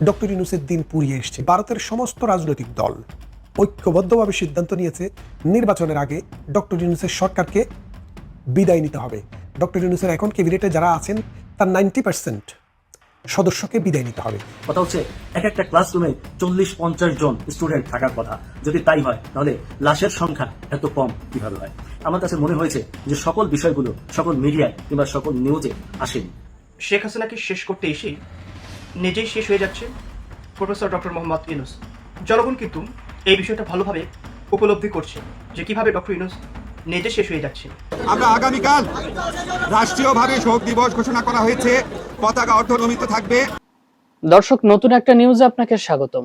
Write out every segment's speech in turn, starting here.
Doctor ইউনুসের দিন পুরিয়ে এসছে। ভারতের সমস্ত রাজনৈতিক দল ঐক্যবদ্ধভাবে সিদ্ধান্ত নিয়েছে নির্বাচনের আগে ডক্টর ইউনুসের সরকারকে বিদায় নিতে হবে। ডক্টর ইউনুসের এখন ক্যাবিনেটে যারা আছেন তার নাইনটি পার্সেন্ট সদস্যকে বিদায় নিতে হবে। কথা হচ্ছে এক একটা ক্লাসরুমে চল্লিশ পঞ্চাশ জন স্টুডেন্ট থাকার কথা। যদি তাই হয় তাহলে লাশের সংখ্যা এত কম কীভাবে হয়? আমার কাছে মনে হয়েছে যে সকল বিষয়গুলো সকল মিডিয়ায় কিংবা সকল নিউজে আসেনি। শেখ হাসিনাকে শেষ করতে এসেই নিজেই শেষ হয়ে যাচ্ছে প্রফেসর ডক্টর মোহাম্মদ ইউনুস। জনগণ কিন্তু এই বিষয়টা ভালোভাবে উপলব্ধি করছে যে কীভাবে ডক্টর ইউনুস নিজে শেষ হয়ে যাচ্ছে। আমরা আগামীকাল রাষ্ট্রীয়ভাবে শোক দিবস ঘোষণা করা হয়েছে পতাকা অর্ধনমিত থাকবে। দর্শক নতুন একটা নিউজে আপনাকে স্বাগতম।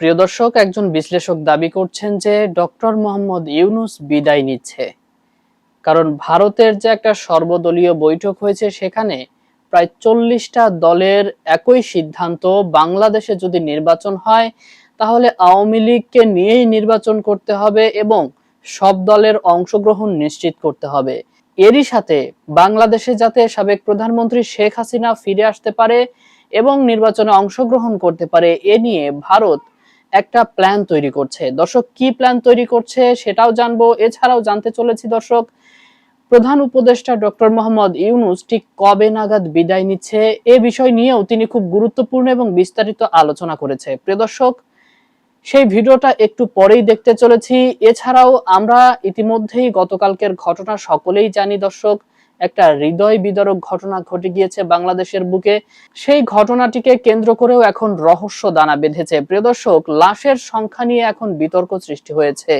প্রিয় দর্শক একজন বিশ্লেষক দাবি করছেন যে ডক্টর মোহাম্মদ ইউনুস বিদায় নিচ্ছে। কারণ ভারতের যে একটা সর্বদলীয় বৈঠক হয়েছে সেখানে প্রায় চল্লিশটা দলের একই সিদ্ধান্ত। বাংলাদেশে যদি নির্বাচন হয়, তাহলে আওয়ামী লীগকে নিয়েই নির্বাচন করতে হবে এবং সব দলের অংশগ্রহণ নিশ্চিত করতে হবে। এরই সাথে বাংলাদেশে যাতে সাবেক প্রধানমন্ত্রী শেখ হাসিনা ফিরে আসতে পারে এবং নির্বাচনে অংশগ্রহণ করতে পারে, এ নিয়ে ভারত একটা প্ল্যান তৈরি করছে। দর্শক, কি প্ল্যান তৈরি করছে সেটাও জানব, এছাড়াও জানতে চলেছি দর্শক প্রধান উপদেষ্টা ডক্টর মোহাম্মদ ইউনুস ঠিক কবে নাগাদ বিদায় নিচ্ছে এ বিষয় নিয়েও তিনি খুব গুরুত্বপূর্ণ এবং বিস্তারিত আলোচনা করেছে। প্রিয় দর্শক, সেই ভিডিওটা একটু পরেই দেখতে চলেছি। এছাড়াও আমরা ইতিমধ্যেই গতকালকের ঘটনা সকলেই জানি দর্শক, একটা হৃদয় বিদারক ঘটনা ঘটে গিয়েছে বাংলাদেশের বুকে। সেই ঘটনাটিকে কেন্দ্র করেও এখন রহস্য দানা বেঁধেছে। প্রিয় দর্শক, লাশের সংখ্যা নিয়ে এখন বিতর্ক সৃষ্টি হয়েছে।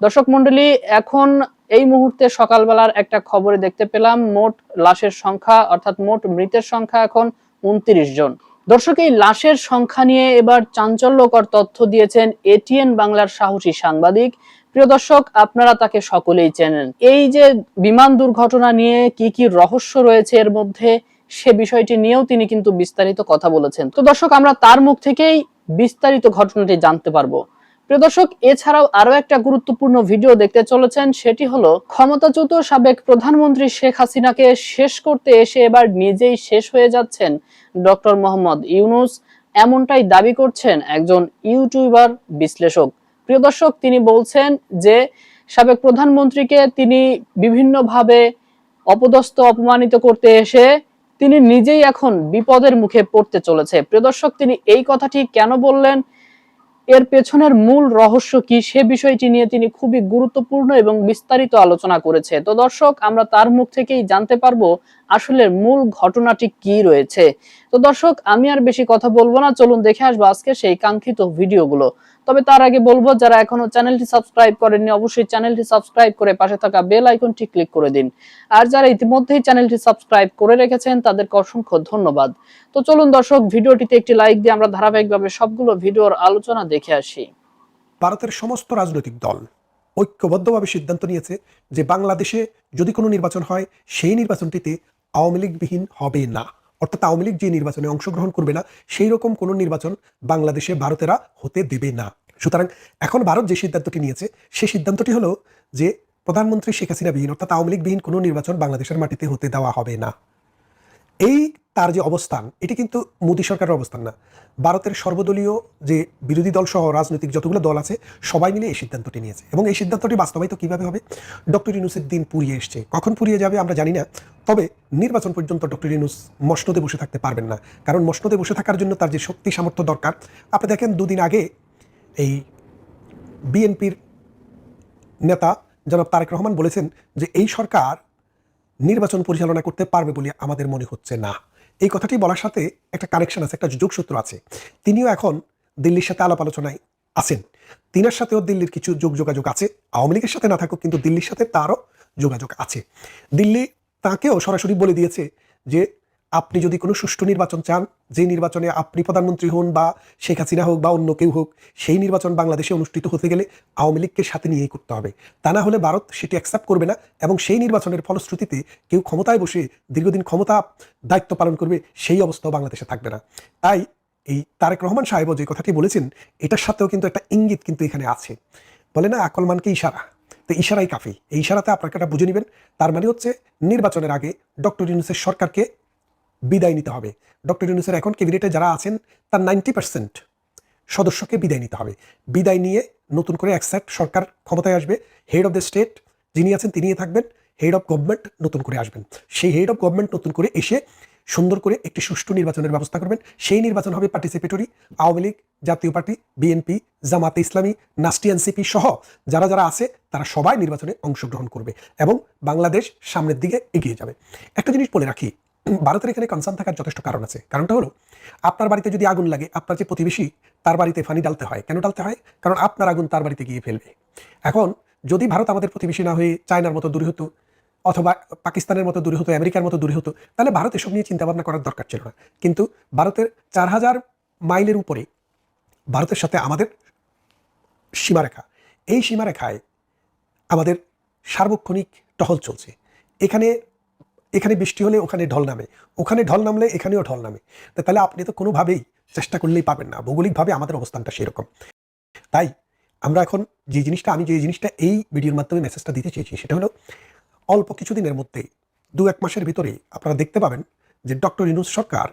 দর্শক মন্ডলী এখন এই মুহূর্তে সকালবেলার একটা খবরে দেখতে পেলাম, মোট লাশের সংখ্যা, অর্থাৎ মোট মৃতের সংখ্যা এখন উনত্রিশ জন। দর্শক, এই লাশের সংখ্যা নিয়ে এবার চাঞ্চল্যকর তথ্য দিয়েছেন এটিএন বাংলার সাহসী সাংবাদিক। প্রিয় দর্শক, আপনারা তাকে সকলেই চেনেন। এই যে বিমান দুর্ঘটনা নিয়ে কি কি রহস্য রয়েছে এর মধ্যে, সে বিষয়টি নিয়েও তিনি কিন্তু বিস্তারিত কথা বলেছেন। তো দর্শক, আমরা তার মুখ থেকেই বিস্তারিত ঘটনাটি জানতে পারব। প্রিয় দর্শক এছাড়াও আরও একটা গুরুত্বপূর্ণ ভিডিও দেখতে চলেছেন, সেটি হলো ক্ষমতাচ্যুত সাবেক প্রধানমন্ত্রী শেখ হাসিনাকে শেষ করতে এসে এবার নিজেই শেষ হয়ে যাচ্ছেন ডক্টর মোহাম্মদ ইউনুস। এমনটাই দাবি করছেন একজন ইউটিউবার বিশ্লেষক। প্রিয় দর্শক তিনি বলছেন যে, সাবেক প্রধানমন্ত্রীকে তিনি বিভিন্নভাবে অপদস্থ, অপমানিত করতে এসে তিনি নিজেই এখন বিপদের মুখে পড়তে চলেছে। প্রিয় দর্শক তিনি এই কথাটি কেন বললেন? এর পেছনের মূল রহস্য কি সে বিষয়টি নিয়ে তিনি খুবই গুরুত্বপূর্ণ এবং বিস্তারিত আলোচনা করেছে। তো দর্শক, আমরা তার মুখ থেকেই জানতে পারব আসলে মূল ঘটনাটি কি রয়েছে? তো দর্শক, আমি আর বেশি কথা বলব না। চলুন দেখে আসব আজকে সেই কাঙ্ক্ষিত ভিডিওগুলো। তবে তার আগে বলব, যারা এখনও চ্যানেলটি সাবস্ক্রাইব করেননি, অবশ্যই চ্যানেলটি সাবস্ক্রাইব করে পাশে থাকা বেল আইকনটি ক্লিক করে দিন। আর যারা ইতিমধ্যেই চ্যানেলটি সাবস্ক্রাইব করে রেখেছেন, তাদেরকে অসংখ্য ধন্যবাদ। তো চলুন দর্শক, ভিডিওটিতে একটি লাইক দিয়ে আমরা ধারাবাহিকভাবে সবগুলো ভিডিওর আলোচনা দেখে আসি। ভারতের সমস্ত রাজনৈতিক দল ঐক্যবদ্ধভাবে সিদ্ধান্ত নিয়েছে যে বাংলাদেশে যদি কোনো নির্বাচন হয়, সেই নির্বাচনটিতে আওয়ামী লীগবিহীন হবে না। অর্থাৎ আওয়ামী লীগ যে নির্বাচনে অংশগ্রহণ করবে না, সেই রকম কোনো নির্বাচন বাংলাদেশে ভারতেরা হতে দেবে না। সুতরাং এখন ভারত যে সিদ্ধান্তটি নিয়েছে, সেই সিদ্ধান্তটি হলো যে প্রধানমন্ত্রী শেখ হাসিনা বিহীন, অর্থাৎ আওয়ামী লীগবিহীন কোনো নির্বাচন বাংলাদেশের মাটিতে হতে দেওয়া হবে না। এই তার যে অবস্থান, এটি কিন্তু মোদী সরকারের অবস্থান না। ভারতের সর্বদলীয় যে বিরোধী দল সহ রাজনৈতিক যতগুলো দল আছে, সবাই মিলে এই সিদ্ধান্তটি নিয়েছে। এবং এই সিদ্ধান্তটি বাস্তবায়িত কীভাবে হবে? ডক্টর ইউনুসের দিন পুরিয়ে এসছে। কখন পুরিয়ে যাবে আমরা জানি না। তবে নির্বাচন পর্যন্ত ডক্টর ইউনুস মসনদে বসে থাকতে পারবেন না। কারণ মসনদে বসে থাকার জন্য তার যে শক্তি সামর্থ্য দরকার, আপনি দেখেন দুদিন আগে এই বিএনপির নেতা জনাব তারেক রহমান বলেছেন যে, এই সরকার নির্বাচন পরিচালনা করতে পারবে বলে আমাদের মনে হচ্ছে না। এই কথাটি বলার সাথে একটা কানেকশন আছে, একটা যোগসূত্র আছে। তিনিও এখন দিল্লির সাথে আলাপ আলোচনায় আছেন। তিনার সাথেও দিল্লির কিছু যোগ যোগাযোগ আছে। আওয়ামী লীগের সাথে না থাকুক, কিন্তু দিল্লির সাথে তারও যোগাযোগ আছে। দিল্লি তাকেও সরাসরি বলে দিয়েছে যে আপনি যদি কোনো সুষ্ঠু নির্বাচন চান, যে নির্বাচনে আপনি প্রধানমন্ত্রী হন বা শেখ হাসিনা হোক বা অন্য কেউ হোক, সেই নির্বাচন বাংলাদেশে অনুষ্ঠিত হতে গেলে আওয়ামী লীগকে সাথে নিয়েই করতে হবে। তা না হলে ভারত সেটি অ্যাকসেপ্ট করবে না এবং সেই নির্বাচনের ফলশ্রুতিতে কেউ ক্ষমতায় বসে দীর্ঘদিন ক্ষমতা দায়িত্ব পালন করবে, সেই অবস্থাও বাংলাদেশে থাকবে না। তাই এই তারেক রহমান সাহেবও যে কথাটি বলেছেন, এটার সাথেও কিন্তু একটা ইঙ্গিত কিন্তু এখানে আছে। বলে না আকলমানকে ইশারা। তো ইশারাই কাফি। এই ইশারাতে আপনাকে এটা বুঝে নেবেন। তার মানে হচ্ছে নির্বাচনের আগে ডক্টর ইউনুসের সরকারকে বিদায় নিতে হবে। ডক্টর ইউনুসের এখন ক্যাবিনেটে যারা আছেন, তার নাইনটি পার্সেন্ট সদস্যকে বিদায় নিতে হবে। বিদায় নিয়ে নতুন করে একসাথ সরকার ক্ষমতায় আসবে। হেড অফ দ্য স্টেট যিনি আছেন, তিনিই থাকবেন। হেড অফ গভর্নমেন্ট নতুন করে আসবেন। সেই হেড অফ গভর্নমেন্ট নতুন করে এসে সুন্দর করে একটি সুষ্ঠু নির্বাচনের ব্যবস্থা করবেন। সেই নির্বাচন হবে পার্টিসিপেটরি আওয়ামী লীগ, জাতীয় পার্টি, বিএনপি, জামাতে ইসলামী নাস্টি এনসিপি সহ যারা যারা আছে, তারা সবাই নির্বাচনে অংশগ্রহণ করবে এবং বাংলাদেশ সামনের দিকে এগিয়ে যাবে। একটা জিনিস বলে রাখি ভারতের এখানে কনসার্ন থাকার যথেষ্ট কারণ আছে। কারণটা হলো, আপনার বাড়িতে যদি আগুন লাগে, আপনার যে প্রতিবেশী, তার বাড়িতে ফানি ডালতে হয়। কেন ডালতে হয়? কারণ আপনার আগুন তার বাড়িতে গিয়ে ফেলবে। এখন, যদি ভারত আমাদের প্রতিবেশী না হয়ে চায়নার মতো দূরে হতো, অথবা পাকিস্তানের মতো দূরে হতো, আমেরিকার মতো দূরে হতো, তাহলে ভারত এসব নিয়ে চিন্তা ভাবনা করার দরকার ছিল না। কিন্তু ভারতের চার হাজার মাইলের উপরে ভারতের সাথে আমাদের সীমারেখা। এই সীমারেখায় আমাদের সার্বক্ষণিক টহল চলছে। এখানে এখানে বৃষ্টি হলে ওখানে ঢল নামে। ওখানে ঢল নামলে এখানেও ঢল নামে। তাহলে আপনি তো কোনোভাবেই চেষ্টা করলেই পাবেন না। ভৌগোলিকভাবে আমাদের অবস্থানটা সেরকম। তাই আমরা এখন যে জিনিসটা, আমি যে জিনিসটা এই ভিডিওর মাধ্যমে মেসেজটা দিতে চেয়েছি, সেটা হলো অল্প কিছুদিনের মধ্যে, দু এক মাসের ভিতরে আপনারা দেখতে পাবেন যে ডক্টর ইনুস সরকার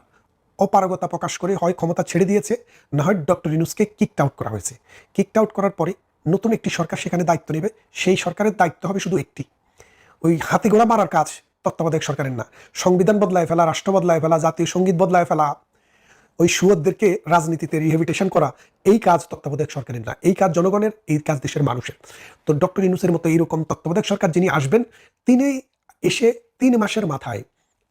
অপারগতা প্রকাশ করে হয় ক্ষমতা ছেড়ে দিয়েছে, না হয় ডক্টর ইনুসকে কিকড আউট করা হয়েছে। কিকড আউট করার পরে নতুন একটি সরকার সেখানে দায়িত্ব নেবে, সেই সরকারের দায়িত্ব হবে শুধু একটি। ওই হাতে গোড়া মারার কাজ তত্ত্বাবধায়ক সরকারের না। সংবিধান বদলায় ফেলা, রাষ্ট্র বদলায় ফেলা, জাতীয় সংগীত বদলায় ফেলা, ওই সুয়দদেরকে রাজনীতিতে রিহেবিটেশন করা, এই কাজ তত্ত্বাবধায়ক সরকারের না। এই কাজ জনগণের, এই কাজ দেশের মানুষের। তো ডক্টর ইনুসের মতো এইরকম তত্ত্বাবধায়ক সরকার যিনি আসবেন, তিনি এসে তিন মাসের মাথায়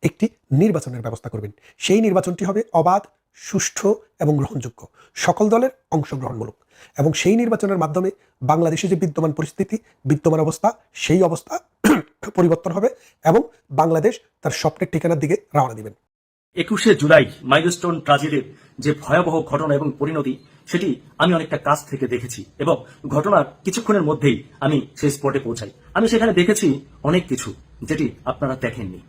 একটি নির্বাচনের ব্যবস্থা করবেন। সেই নির্বাচনটি হবে অবাধ, সুষ্ঠু এবং গ্রহণযোগ্য। সকল দলের অংশগ্রহণমূলক। এবং সেই নির্বাচনের মাধ্যমে বাংলাদেশে যে বিদ্যমান পরিস্থিতি, বিদ্যমান অবস্থা, সেই অবস্থা পরিবর্তন হবে এবং বাংলাদেশ তার স্বপ্নের ঠিকানার দিকে রওনা দিবেন। একুশে জুলাই মাইলস্টোন ট্রাজেডির যে ভয়াবহ ঘটনা এবং পরিণতি, সেটি আমি অনেকটা কাছ থেকে দেখেছি এবং ঘটনার কিছুক্ষণের মধ্যেই আমি সেই স্পটে পৌঁছাই। আমি সেখানে দেখেছি অনেক কিছু যেটি আপনারা দেখেননি।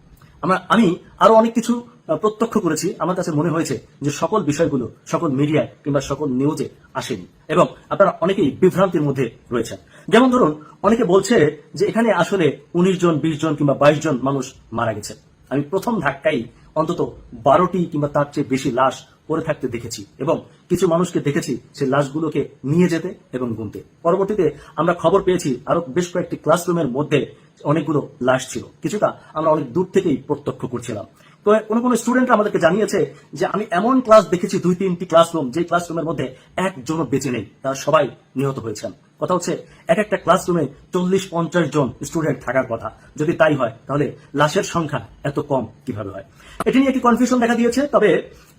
আমরা, আমি আরও অনেক কিছু প্রত্যক্ষ করেছি। আমার কাছে মনে হয়েছে যে সকল বিষয়গুলো সকল মিডিয়ায় কিংবা সকল নিউজে আসেনি। এবং আপনারা অনেকেই বিভ্রান্তির মধ্যে রয়েছেন। যেমন ধরুন, অনেকে বলছে যে এখানে আসলে উনিশ জন, বিশ জন কিংবা বাইশ জন মানুষ মারা গেছে। আমি প্রথম ধাক্কাই অন্তত বারোটি কিংবা তার চেয়ে বেশি লাশ পড়ে থাকতে দেখেছি এবং কিছু মানুষকে দেখেছি সে লাশগুলোকে নিয়ে যেতে এবং গুনতে। পরবর্তীতে আমরা খবর পেয়েছি আরও বেশ কয়েকটি ক্লাসরুমের মধ্যে অনেকগুলো লাশ ছিল। কিছুটা আমরা অনেক দূর থেকেই প্রত্যক্ষ করছিলাম। তো কোনো কোনো স্টুডেন্টরা আমাদেরকে জানিয়েছে যে আমি এমন ক্লাস দেখেছি দুই, তিনটি ক্লাসরুম যে ক্লাসরুমের মধ্যে একজনও বেঁচে নেই, তারা সবাই নিহত হয়েছেন। কথা হচ্ছে এক একটা ক্লাসরুমে চল্লিশ পঞ্চাশ জন স্টুডেন্ট থাকার কথা। যদি তাই হয়, তাহলে লাশের সংখ্যা এত কম কীভাবে হয়? এটি নিয়ে একটি কনফিউশন দেখা দিয়েছে, তবে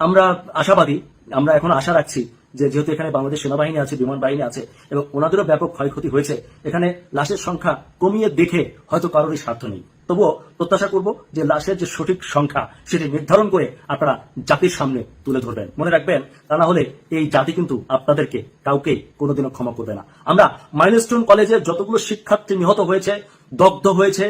আমরা আশাবাদী, আমরা এখন আশা রাখছি যে যেহেতু এখানে বাংলাদেশ সেনাবাহিনী আছে, বিমান বাহিনী আছে, এবং ওনাদেরও ব্যাপক ক্ষয়ক্ষতি হয়েছে, এখানে লাশের সংখ্যা কমিয়ে দেখে হয়তো কারোরই স্বার্থ নেই। তবুও প্রত্যাশা করব যে লাশের যে সঠিক সংখ্যা সেটি নির্ধারণ করে আপনারা জাতির সামনে তুলে ধরবেন। মনে রাখবেন, তা না হলে এই জাতি কিন্তু আপনাদেরকে কাউকে কোনোদিনও ক্ষমা করবে না। আমরা মাইলস্টোন কলেজে যতগুলো শিক্ষার্থী নিহত হয়েছে, দগ্ধ হয়েছে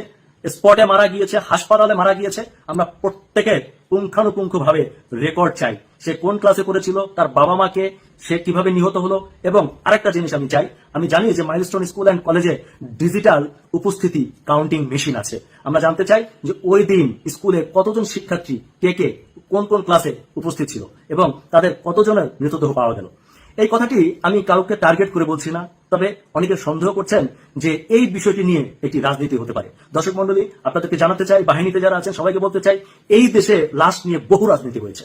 স্পটে মারা গিয়েছে, হাসপাতালে মারা গিয়েছে। আমরা প্রত্যেকের পুঙ্খানুপুঙ্খ ভাবে রেকর্ড চাই সে কোন ক্লাসে পড়েছিল, তার বাবা মাকে সে কীভাবে নিহত হলো এবং আরেকটা জিনিস আমি চাই, আমি জানি যে মাইলস্টোন স্কুল অ্যান্ড কলেজে ডিজিটাল উপস্থিতি কাউন্টিং মেশিন আছে। আমরা জানতে চাই যে ওই দিন স্কুলে কতজন শিক্ষার্থী কে কে কোন কোন ক্লাসে উপস্থিত ছিল এবং তাদের কতজনের মৃতদেহ পাওয়া গেল। এই কথাটি আমি কাউকে টার্গেট করে বলছি না, তবে অনেকে সন্দেহ করছেন যে এই বিষয়টি নিয়ে একটি রাজনীতি হতে পারে। দর্শক মন্ডলী আপনাদেরকে জানাতে চাই, বাহিনীতে যারা আছেন, সবাইকে বলতে চাই, এই দেশে লাশ নিয়ে বহু রাজনীতি হয়েছে।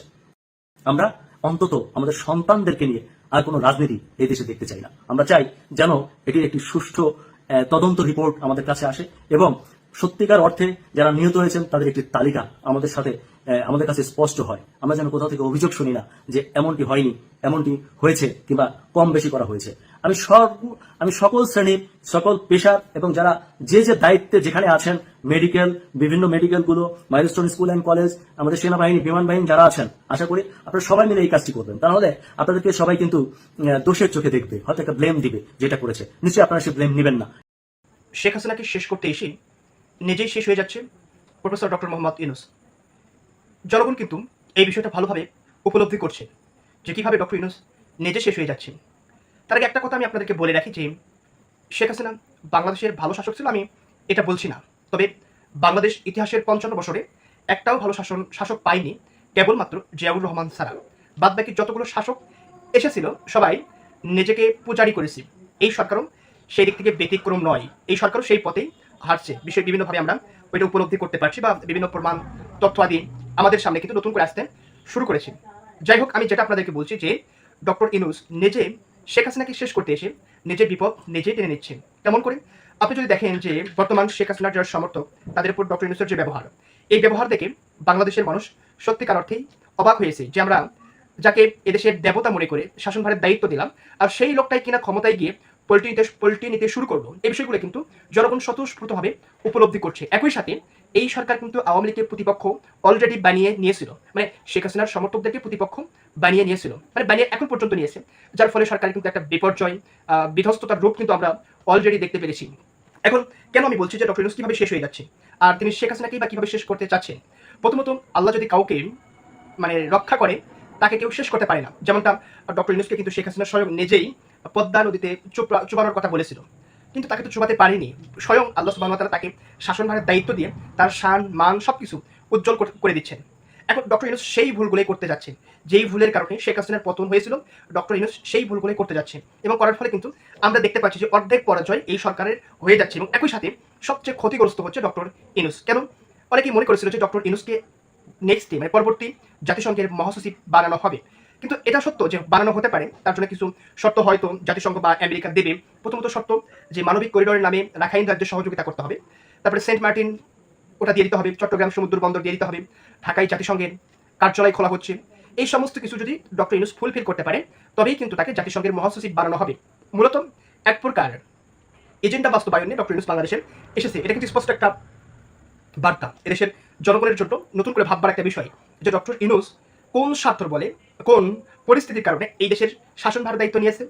আমরা অন্তত আমাদের সন্তানদেরকে নিয়ে আর কোনো রাজনীতি এই দেশে দেখতে চাই না। আমরা চাই যেন এটির একটি সুষ্ঠু তদন্ত রিপোর্ট আমাদের কাছে আসে এবং সত্যিকার অর্থে যারা নিহত হয়েছেন, তাদের একটি তালিকা আমাদের সাথে আমাদের কাছে স্পষ্ট হয়। আমরা যেন কোথাও থেকে অভিযোগ শুনি না যে এমনটি হয়নি, এমনটি হয়েছে কিংবা কম বেশি করা হয়েছে। আমি সব, আমি সকল শ্রেণির, সকল পেশার এবং যারা যে যে দায়িত্বে যেখানে আছেন, মেডিকেল, বিভিন্ন মেডিকেলগুলো মাইলস্টোন স্কুল অ্যান্ড কলেজ, আমাদের সেনাবাহিনী, বিমান বাহিনী যারা আছেন, আশা করি আপনারা সবাই মিলে এই কাজটি করবেন। তাহলে আপনাদেরকে সবাই কিন্তু দোষের চোখে দেখবে, হয়তো একটা ব্লেম দিবে যেটা করেছে। নিশ্চয়ই আপনারা সে ব্লেম নেবেন না। শেখ হাসিনাকে শেষ করতে এসে নিজেই শেষ হয়ে যাচ্ছে প্রফেসর ডক্টর মোহাম্মদ ইউনুস। জনগণ কিন্তু এই বিষয়টা ভালোভাবে উপলব্ধি করছে যে কীভাবে ডক্টর ইউনুস নিজে শেষ হয়ে যাচ্ছে তার আগে একটা কথা আমি আপনাদেরকে বলে রাখি যে শেখ হাসিনা বাংলাদেশের ভালো শাসক ছিল, আমি এটা বলছি না। তবে বাংলাদেশ ইতিহাসের পঞ্চান্ন বছরে একটাও ভালো শাসন, শাসক পায়নি কেবলমাত্র জিয়াউর রহমান ছাড়া। বাদ বাকি যতগুলো শাসক এসেছিল, সবাই নিজেকে পূজারি করেছে। এই সরকারও সেই দিক থেকে ব্যতিক্রম নয়। এই সরকারও সেই পথেই হারছে বিষয় বিভিন্নভাবে আমরা ওইটা উপলব্ধি করতে পারছি বা বিভিন্ন প্রমাণ, তথ্য আদি আমাদের সামনে কিন্তু নতুন করে আসতে শুরু করেছে। যাই হোক, আমি যেটা আপনাদেরকে বলছি যে, ডক্টর ইনুস নিজে শেখ হাসিনাকে শেষ করতে এসে নিজের বিপদ নিজেই টেনে নিচ্ছেন কেমন করে? আপনি যদি দেখেন যে, বর্তমান শেখ হাসিনার যারা সমর্থক, তাদের উপর ডক্টর ইনুসের যে ব্যবহার, এই ব্যবহার দেখে বাংলাদেশের মানুষ সত্যিকার অর্থেই অবাক হয়েছে যে আমরা যাকে এদেশের দেবতা মনে করে শাসনভারের দায়িত্ব দিলাম, আর সেই লোকটাই কিনা ক্ষমতায় গিয়ে পল্টি নিতে পল্টি নিতে শুরু করল। এই বিষয়গুলো কিন্তু জনগণ স্বতঃস্ফূর্তভাবে উপলব্ধি করছে। একই সাথে এই সরকার কিন্তু আওয়ামী লীগের প্রতিপক্ষ অলরেডি বানিয়ে নিয়েছিল। মানে শেখ হাসিনার সমর্থকদেরকে প্রতিপক্ষ বানিয়ে নিয়েছিল। মানে বানিয়ে এখন পর্যন্ত নিয়েছে। যার ফলে সরকার কিন্তু একটা বিপর্যয় বিধ্বস্ততার রূপ কিন্তু আমরা অলরেডি দেখতে পেরেছি। এখন কেন আমি বলছি যে ডক্টর ইউনুস কীভাবে শেষ হয়ে যাচ্ছে? আর তিনি শেখ হাসিনাকেই বা কীভাবে শেষ করতে চাচ্ছেন? প্রথমত আল্লাহ যদি কাউকে মানে রক্ষা করে, তাকে কেউ শেষ করতে পারে না। যেমনটা ডক্টর ইউনুসকে কিন্তু শেখ হাসিনা স্বয়ং নিজেই পদ্মা নদীতে চোপড়া চুবানোর কথা বলেছিল। কিন্তু তাকে তো চুবাতে পারেনি। স্বয়ং আল্লাহ সুবাহ তারা তাকে শাসনভারের দায়িত্ব দিয়ে তার শান, মান সব কিছু উজ্জ্বল করে- দিচ্ছেন। এখন ডক্টর ইউনুস সেই ভুলগুলোই করতে যাচ্ছেন যেই ভুলের কারণে শেখ হাসিনার পতন হয়েছিল, ডক্টর ইউনুস সেই ভুলগুলোই করতে যাচ্ছেন এবং করার ফলে কিন্তু আমরা দেখতে পাচ্ছি যে অর্ধেক পরাজয় এই সরকারের হয়ে যাচ্ছে এবং একই সাথে সবচেয়ে ক্ষতিগ্রস্ত হচ্ছে ডক্টর ইনুস কেন অনেকেই মনে করেছিল যে ডক্টর ইনুসকে নেক্সট ডে মানে পরবর্তী জাতিসংঘের মহাসচিব বানানো হবে। কিন্তু এটা সত্য যে বানানো হতে পারে। তার জন্য কিছু শর্ত হয়তো জাতিসংঘ বা আমেরিকা দেবে। প্রথমত শর্ত যে মানবিক করিডোরের নামে রাখাইন রাজ্যে সহযোগিতা করতে হবে। তারপরে সেন্ট মার্টিন, ওটা দিয়ে দিতে হবে। চট্টগ্রাম সমুদ্র বন্দর দিয়ে দিতে হবে। ঢাকায় জাতিসংঘের কার্যালয় খোলা হচ্ছে। এই সমস্ত কিছু যদি ডক্টর ইউনুস ফুলফিল করতে পারে, তবেই কিন্তু তাকে জাতিসংঘের মহাসচিব বানানো হবে। মূলত এক প্রকার এজেন্ডা বাস্তবায়নে ডক্টর ইউনুস বাংলাদেশে এসেছে। এটা কিন্তু স্পষ্ট একটা বার্তা। এদেশের জনগণের জন্য নতুন করে ভাববার একটা বিষয় যে ডক্টর ইনুস কোন স্বার্থর বলে কোন পরিস্থিতির কারণে এই দেশের শাসনভার দায়িত্ব নিয়েছে?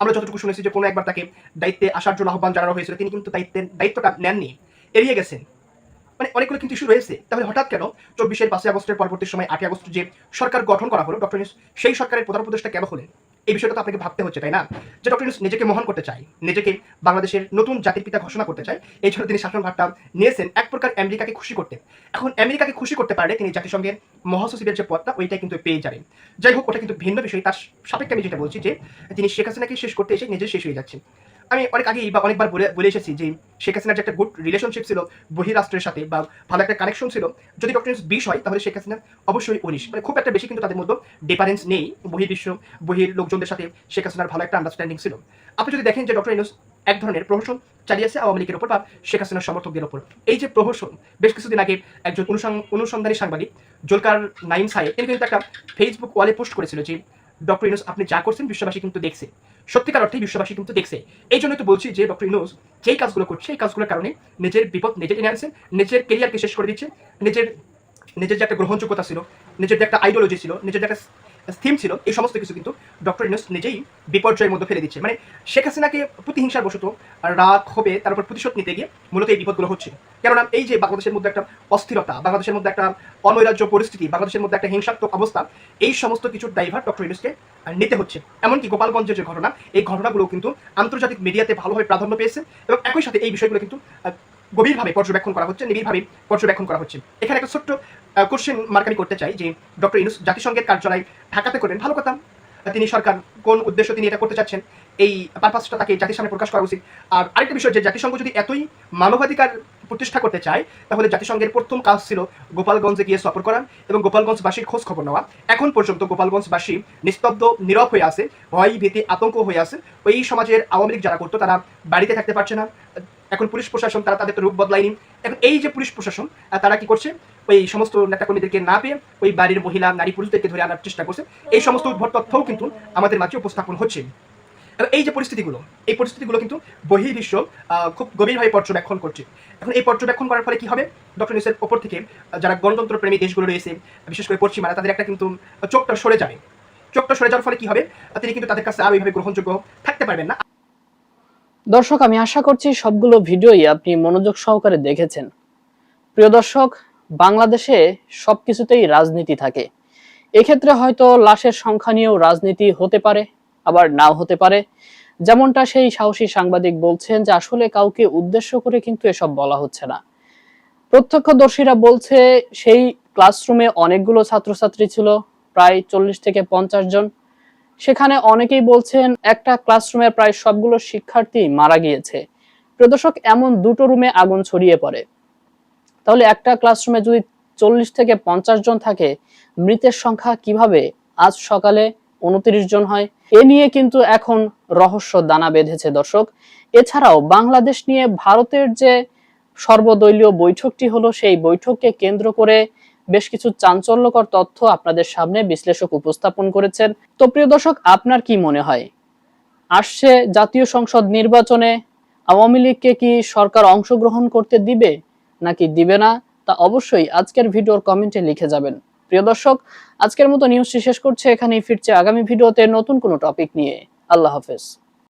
আমরা যতটুকু শুনেছি যে কোনো একবার তাকে দায়িত্বে আসার জন্য আহ্বান জানানো হয়েছিল, তিনি কিন্তু দায়িত্বের দায়িত্বটা নেননি, এড়িয়ে গেছেন। মানে অনেকগুলো কিন্তু ইস্যু রয়েছে। তাহলে হঠাৎ কেন চব্বিশের পাঁচই আগস্টের পরবর্তী সময় আটই আগস্ট যে সরকার গঠন করা হলো ডক্টর সেই সরকারের প্রধান উপদেষ্টা কেন হলেন? এই বিষয়টা তো আপনাকে ভাবতে হচ্ছে, তাই না? যে ডক্টর ইউনুস নিজেকে মহান করতে চায়, নিজেকে বাংলাদেশের নতুন জাতির পিতা ঘোষণা করতে চায়, এই জন্য তিনি শাসনভারটা নিয়েছেন এক প্রকার আমেরিকাকে খুশি করতে। এখন আমেরিকাকে খুশি করতে পারলে তিনি জাতিসংঘের মহাসচিবের যে পদটা, ওইটাই কিন্তু পেয়ে যাবেন। যাই হোক, ওটা কিন্তু ভিন্ন বিষয়। তার সাপেক্ষে আমি যেটা বলছি যে, তিনি শেখ হাসিনাকে শেষ করতে এসে নিজে শেষ হয়ে যাচ্ছেন। আমি অনেক আগেই বা অনেকবার বলে বলে এসেছি যে শেখ হাসিনার যে একটা গুড রিলেশনশিপ ছিল বহিরাষ্ট্রের সাথে বা ভালো একটা কানেকশন ছিল, যদি ডক্টর বিশ হয়, তাহলে শেখ হাসিনার অবশ্যই উনিশ। মানে খুব একটা বেশি কিন্তু তাদের মধ্যে ডিফারেন্স নেই বহির্বিশ্ব, বহির লোকজনদের সাথে শেখ হাসিনার ভালো একটা আন্ডারস্ট্যান্ডিং ছিল। আপনি যদি দেখেন যে ডক্টর ইউনুস এক ধরনের প্রহসন চালিয়েছে আওয়ামী লীগের ওপর বা শেখ হাসিনার সমর্থকদের ওপর এই যে প্রহসন, বেশ কিছুদিন আগে একজন অনুসং- অনুসন্ধানী সাংবাদিক জোলকার নাইম সাহেব, তিনি কিন্তু একটা ফেসবুক ওয়ালে পোস্ট করেছিল যে ডক্টর ইউনুস আপনি যা করছেন বিশ্ববাসী কিন্তু দেখছে। সত্যিকার অর্থেই বিশ্ববাসী কিন্তু দেখছে। এই জন্য তো বলছি যে ডক্টর ইনোজ যেই কাজগুলো করছে, এই কাজগুলোর কারণে নিজের বিপদ নিজে টেনে আনছেন নিজের কেরিয়ারকে শেষ করে দিচ্ছে, নিজের নিজের যে একটা গ্রহণযোগ্যতা ছিল, নিজের যে একটা আইডিওলজি ছিল, নিজের যে একটা থিম ছিল, এই সমস্ত কিছু কিন্তু ডক্টর ইউনুস নিজেই বিপর্যয়ের মধ্যে ফেলে দিচ্ছে। মানে শেখ হাসিনাকে প্রতিহিংসার বশত রাগ হবে তার উপর প্রতিশোধ নিতে গিয়ে মূলত এই বিপদগুলো হচ্ছে কেননা এই যে বাংলাদেশের মধ্যে একটা অস্থিরতা, বাংলাদেশের মধ্যে একটা অনৈরাজ্য পরিস্থিতি, বাংলাদেশের মধ্যে একটা হিংসাত্মক অবস্থা, এই সমস্ত কিছুর ড্রাইভার ডক্টর ইউনুসকে নিতে হচ্ছে। এমনকি গোপালগঞ্জের যে ঘটনা, এই ঘটনাগুলো কিন্তু আন্তর্জাতিক মিডিয়াতে ভালোভাবে প্রাধান্য পেয়েছে এবং একই সাথে এই বিষয়গুলো কিন্তু গভীরভাবে পর্যবেক্ষণ করা হচ্ছে, নিবিড়ভাবে পর্যবেক্ষণ করা হচ্ছে। এখানে একটা ছোট্ট কোশ্চেন মার্ক আমি করতে চাই যে ডক্টর ইনুস জাতিসংঘের কার্যালয় ঢাকাতে করেন। ভালো কথা। তিনি সরকার কোন উদ্দেশ্য তিনি এটা করতে চাচ্ছেন, এই পারপাসটা তাকে জাতির সামনে প্রকাশ করা উচিত। আর আরেকটা বিষয় যে জাতিসংঘ যদি এতই মানবাধিকার প্রতিষ্ঠা করতে চায়, তাহলে জাতিসংঘের প্রথম কাজ ছিল গোপালগঞ্জে গিয়ে সফর করা এবং গোপালগঞ্জবাসীর খোঁজ খবর নেওয়া। এখন পর্যন্ত গোপালগঞ্জবাসী নিস্তব্ধ, নীরব হয়ে আছে ভয় ভীতি আতঙ্ক হয়ে আছে। ওই সমাজের আওয়ামী লীগ যারা করতো, তারা বাড়িতে থাকতে পারছে না। এখন পুলিশ প্রশাসন, তারা তাদের রূপ বদলায়নি। এখন এই যে পুলিশ প্রশাসন তারা কি করছে? ওই সমস্ত নেতাকর্মীদেরকে না পেয়ে ওই বাড়ির মহিলা, নারী, পুরুষদেরকে ধরে আনার চেষ্টা করছে। এই সমস্ত উদ্ভট তথ্যও কিন্তু আমাদের মাঝে উপস্থাপন হচ্ছে। এই যে পরিস্থিতিগুলো, এই পরিস্থিতিগুলো কিন্তু বহির্বিশ্ব খুব গভীরভাবে পর্যবেক্ষণ করছে। এখন এই পর্যবেক্ষণ করার ফলে কি হবে? ডক্টর নিউসের ওপর থেকে যারা গণতন্ত্র প্রেমী দেশগুলো রয়েছে, বিশেষ করে পশ্চিমারা, তাদের একটা কিন্তু চোখটা সরে যাবে। চোখটা সরে যাওয়ার ফলে কি হবে? তিনি কিন্তু তাদের কাছে আর ওইভাবে গ্রহণযোগ্য থাকতে পারবেন না। দর্শক, আমি আশা করছি সবগুলো ভিডিওই আপনি মনোযোগ সহকারে দেখেছেন। প্রিয় দর্শক, বাংলাদেশে সবকিছুতেই রাজনীতি থাকে। এক্ষেত্রে হয়তো লাশের সংখ্যা নিয়েও রাজনীতি হতে পারে, আবার নাও হতে পারে। যেমনটা সেই সাহসী সাংবাদিক বলছেন যে আসলে কাউকে উদ্দেশ্য করে কিন্তু এসব বলা হচ্ছে না। প্রত্যক্ষদর্শীরা বলছে সেই ক্লাসরুমে অনেকগুলো ছাত্রছাত্রী ছিল, প্রায় চল্লিশ থেকে পঞ্চাশ জন। সেখানে অনেকেই বলছেন একটা ক্লাসরুমের প্রায় সবগুলো শিক্ষার্থী মারা গিয়েছে। প্রদর্শক এমন দুটো রুমে আগুন ছড়িয়ে পড়ে। তাহলে একটা ক্লাসরুমে যদি চল্লিশ থেকে পঞ্চাশ জন থাকে, মৃতের সংখ্যা কীভাবে আজ সকালে উনত্রিশ জন হয়? এ নিয়ে কিন্তু এখন রহস্য দানা বেঁধেছে দর্শক। এছাড়াও বাংলাদেশ নিয়ে ভারতের যে সর্বদলীয় বৈঠকটি হলো, সেই বৈঠককে কেন্দ্র করে বেশ কিছু চাঞ্চল্যকর তথ্য আপনাদের সামনে বিশ্লেষক উপস্থাপন করেছেন। তো প্রিয় দর্শক, আপনার কি মনে হয়? আসছে জাতীয় সংসদ নির্বাচনে আওয়ামী লীগকে কি সরকার অংশগ্রহণ করতে দিবে নাকি দিবে না? তা অবশ্যই আজকের ভিডিওর কমেন্টে লিখে যাবেন। প্রিয় দর্শক, আজকের মতো নিউজটি শেষ করছে। এখানেই ফিরছে আগামী ভিডিওতে নতুন কোনো টপিক নিয়ে। আল্লাহ হাফেজ।